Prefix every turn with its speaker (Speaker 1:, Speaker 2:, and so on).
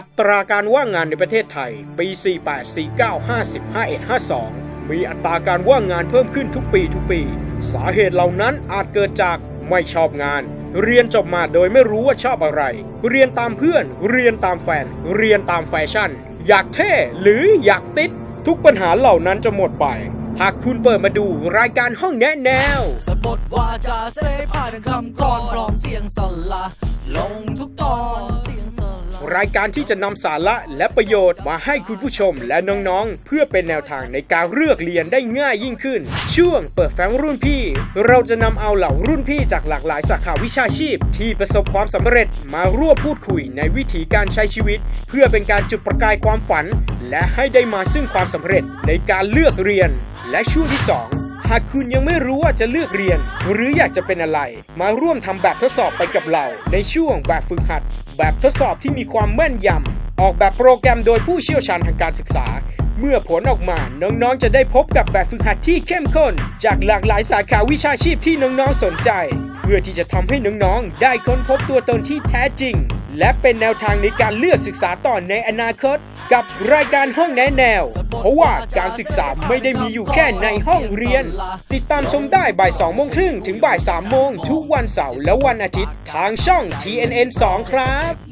Speaker 1: อัตราการว่างงานในประเทศไทย ปี 48 49 50 51 52 มีอัตราการว่างงานเพิ่มขึ้นทุกปีทุกปี สาเหตุเหล่านั้นอาจเกิดจากไม่ชอบงาน เรียนจบมาโดยไม่รู้ว่าชอบอะไร เรียนตามเพื่อน เรียนตามแฟน เรียนตามแฟชั่น อยากเท่หรืออยากติด ทุกปัญหาเหล่านั้นจะหมดไป หากคุณเปิดมาดูรายการห้องแนะแนว
Speaker 2: สะบดวาจาเซผ่านคำกรอนพร้อมเสียงสละลงทุกตอน
Speaker 1: รายการที่จะนำสาระและประโยชน์มาให้คุณผู้ชมและน้องๆ เพื่อเป็นแนวทางในการเลือกเรียนได้ง่ายยิ่งขึ้น ช่วงเปิดแฟ้มรุ่นพี่ เราจะนำเอาเหล่ารุ่นพี่จากหลากหลายสาขาวิชาชีพ ที่ประสบความสำเร็จมาร่วมพูดคุยในวิถีการใช้ชีวิต เพื่อเป็นการจุดประกายความฝัน และให้ได้มาซึ่งความสำเร็จในการเลือกเรียน และช่วงที่สอง หากคุณยังไม่รู้ว่าจะเลือกเรียน หรืออยากจะเป็นอะไร มาร่วมทำแบบทดสอบไปกับเรา ในช่วงแบบฝึกหัด แบบทดสอบที่มีความแม่นยำออกแบบโปรแกรมโดยผู้เชี่ยวชาญทางการศึกษา เมื่อผลออกมาน้องๆ จะได้พบกับแบบฝึกหัดที่เข้มข้น จากหลากหลายสาขาวิชาชีพที่น้องๆสนใจ เพื่อที่จะทำให้น้องๆได้ค้นพบตัวตนที่แท้จริง และเป็นแนวทางในการเลือกศึกษาต่อในอนาคต กับรายการห้องแนะแนว เพราะว่าการศึกษาไม่ได้มีอยู่แค่ในห้องเรียน ติดตามชมได้บ่าย2โมงครึ่งถึงบ่าย3โมงทุกวันเสาร์และวันอาทิตย์ทางช่อง TNN 2 ครับ